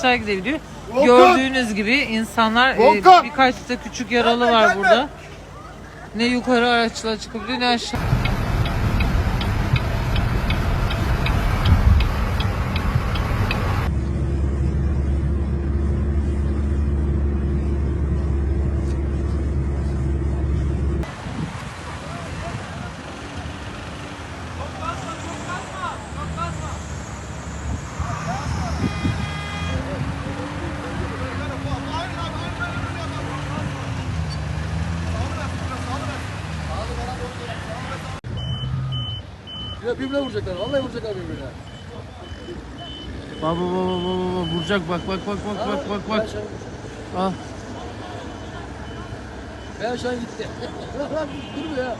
Aşağı gidebiliyor. Volkan! Gördüğünüz gibi insanlar e, birkaç da küçük yaralı var burada. Ne yukarı araçla çıkabiliyor ne aşağı. Ya birbirine vuracaklar. Vallahi vuracaklar birbirine. Baba baba baba baba vuracak bak bak bak bak bak bak bak. Ah. Ben aşağı gitti. Durmuyor ya.